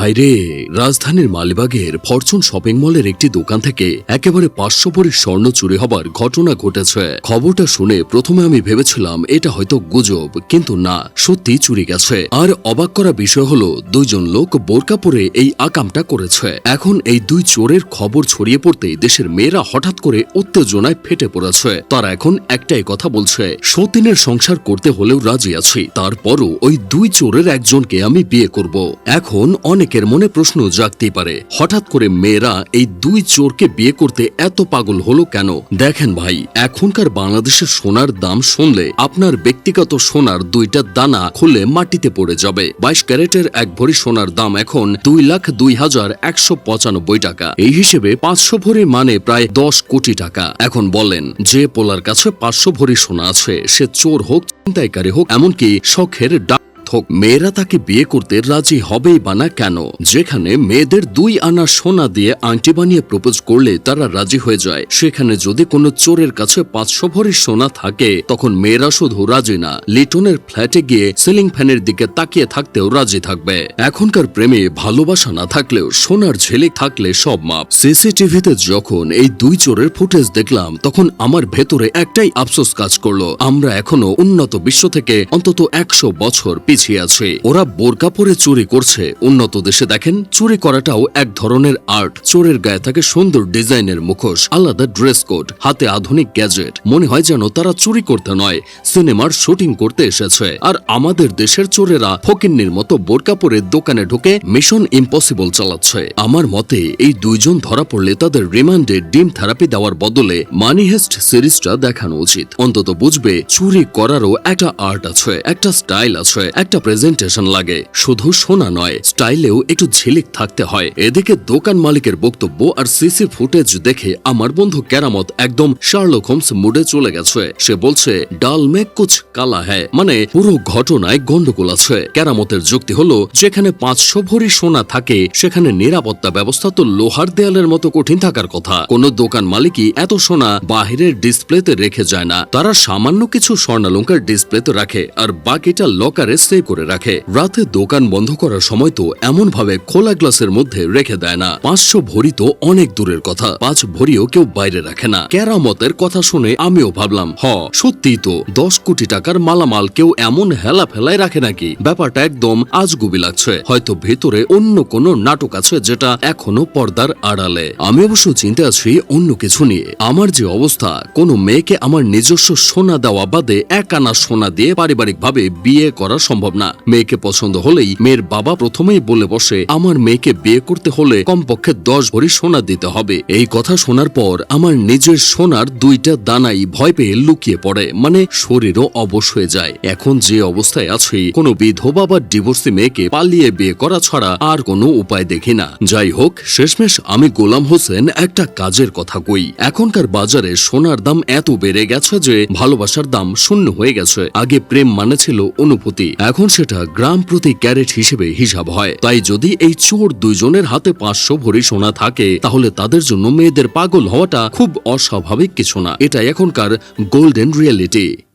ভাইরে, রাজধানীর মালিবাগের Fortune shopping মলের একটি দোকান থেকে একেবারে পাঁচশো ভরি স্বর্ণ চুরি হবার ঘটনা ঘটেছে। খবরটা শুনে প্রথমে আমি ভেবেছিলাম এটা হয়তো গুজব, কিন্তু না সত্যি চুরি গেছে। আর অবাক করা বিষয় হলো, দুইজন লোক বোরকা পরে এই আকামটা করেছে। এখন এই দুই চোরের খবর ছড়িয়ে পড়তেই দেশের মেয়েরা হঠাৎ করে উত্তেজনায় ফেটে পড়েছে। তারা এখন একটাই কথা বলছে, সতীনের সংসার করতে হলেও রাজি আছি, তারপরও ওই দুই চোরের একজনকে আমি বিয়ে করব। এখন অনেকের মনে প্রশ্ন জাগতেই পারে। হঠাৎ করে মেয়েরা এই দুই চোরকে বিয়ে করতে এত পাগল হলো কেন? দেখেন ভাই, এখনকার বাংলাদেশের সোনার দাম শুনলে আপনার ব্যক্তিগত সোনার দুইটা দানা খুলে মাটিতে পড়ে যাবে। বাইশ ক্যারেটের এক ভরি সোনার দাম এখন দুই লাখ দুই হাজার একশো পঁচানব্বই টাকা। এই হিসেবে পাঁচশো ভরি মানে প্রায় দশ কোটি টাকা। এখন বলেন, যে পোলার কাছে পাঁচশো ভরি সোনা আছে, সে চোর হোক চিন্তাইকারী হোক, এমনকি শখের ডাক হোক মেয়েরা তাকে বিয়ে করতে রাজি হবেই বা না কেন? যেখানে মেয়েদের দুই আনা সোনা দিয়ে আংটি বানিয়ে প্রপোজ করলে তারা রাজি হয়ে যায়। সেখানে যদি কোনো চোরের কাছে পাঁচশো ভরি সোনা থাকে, তখন মেয়েরা শুধু রাজি না। লিটনের ফ্ল্যাটে গিয়ে সিলিং ফ্যানের দিকে তাকিয়ে থাকতেও রাজি থাকবে। এখনকার প্রেমে ভালোবাসা না থাকলেও সোনার ঝিলিক থাকলে সব মাপ। সিসিটিভিতে যখন এই দুই চোরের ফুটেজ দেখলাম, তখন আমার ভেতরে একটাই আফসোস কাজ করল। আমরা এখনও উন্নত বিশ্ব থেকে অন্তত একশো বছর পিছিয়ে আছি। ওরা বোরকা পরে চুরি করছে। উন্নত দেশে দেখেন, চুরি করাটাও এক ধরনের আর্ট। চোরের গায়ে থাকে সুন্দর ডিজাইনের মুখোশ, আলাদা ড্রেস কোড, হাতে আধুনিক গ্যাজেট। মনে হয় যেন তারা চুরি করতে নয়, সিনেমার শুটিং করতে এসেছে। আর আমাদের দেশের চোরেরা ফকিন্নির মতো বোরকা পরে দোকানে ঢুকে মিশন ইম্পসিবল চালাচ্ছে। আমার মতে, এই দুইজন ধরা পড়লে তাদের রিমান্ডে ডিম থেরাপি দেওয়ার বদলে মানি হেস্ট সিরিজটা দেখানো উচিত। অন্তত বুঝবে, চুরি করারও একটা আর্ট আছে, একটা স্টাইল আছে একটা প্রেজেন্টেশন লাগে। শুধু শোনা নয়, স্টাইলেও একটু ঝিলিক থাকতে হয়। এদিকে দোকান মালিকের বক্তব্য আর সিসি ফুটেজ দেখে আমার বন্ধু কেরামত একদম শার্লক হোমস মুডে চলে গেছে। সে বলছে, ডাল মে কুচ কালা হ্যায়। মানে পুরো ঘটনায় গন্ডগোল আছে। কেরামতের যুক্তি হলো, যেখানে পাঁচশো ভরি সোনা থাকে, সেখানে নিরাপত্তা ব্যবস্থা তো লোহার দেয়ালের মতো কঠিন থাকার কথা। কোন দোকান মালিকই এত সোনা বাহিরের ডিসপ্লেতে রেখে যায় না। তারা সামান্য কিছু স্বর্ণালঙ্কার ডিসপ্লেতে রাখে, আর বাকিটা লকারে সেভ করে রাখে। রাতে দোকান বন্ধ করার সময় তো এমন ভাবে খোলা গ্লাসের মধ্যে রেখে দেয় না। পাঁচশো ভরি তো অনেক দূরের কথা। পাঁচ ভরিও কেউ বাইরে রাখে না। কেরামতের কথা শুনে আমিও ভাবলাম, হ, সত্যিই তো দশ কোটি টাকার মালামাল কেউ এমন হেলা ফেলায় রাখে নাকি? ব্যাপারটা একদম আজগুবি লাগছে। হয়তো ভেতরে অন্য কোনো নাটক আছে যেটা এখনও পর্দার আড়ালে। আমি অবশ্য চিন্তা আছি অন্য কিছু নিয়ে। আমার যে অবস্থা, কোনো মেয়েকে আমার নিজস্ব সোনা দেওয়া বাদে এক আনা সোনা দিয়ে পারিবারিকভাবে বিয়ে করা সম্ভব না। মেয়েকে পছন্দ হলেই মেয়ের বাবা প্রথমেই বলে বসে, আমার মেয়েকে বিয়ে করতে হলে কমপক্ষে দশ ভরি সোনা দিতে হবে। এই কথা শোনার পর আমার নিজের সোনার দুইটা দানাই ভয় পেয়ে লুকিয়ে পড়ে মানে শরীরও অবশ হয়ে যায়। এখন যে অবস্থায় আছি, কোনো বিধবা বা ডিভোর্সি মেয়েকে পালিয়ে বিয়ে করা ছাড়া আর কোনো উপায় দেখি না। যাই হোক, শেষমেশ আমি গোলাম হোসেন একটা কাজের কথা কই। এখনকার বাজারে সোনার দাম এত বেড়ে গেছে যে ভালোবাসার দাম শূন্য হয়ে গেছে। আগে প্রেম মানে ছিল অনুভূতি। এখন সেটা গ্রাম প্রতি ক্যারেট হিসেবে হিসাব হয়। তাই যদি এই চোর দুইজনের হাতে পাঁচশো ভরি সোনা থাকে, তাহলে তাদের জন্য মেয়েদের পাগল হওয়াটা খুব অস্বাভাবিক কিছু না। এটা এখনকার গোল্ডেন রিয়েলিটি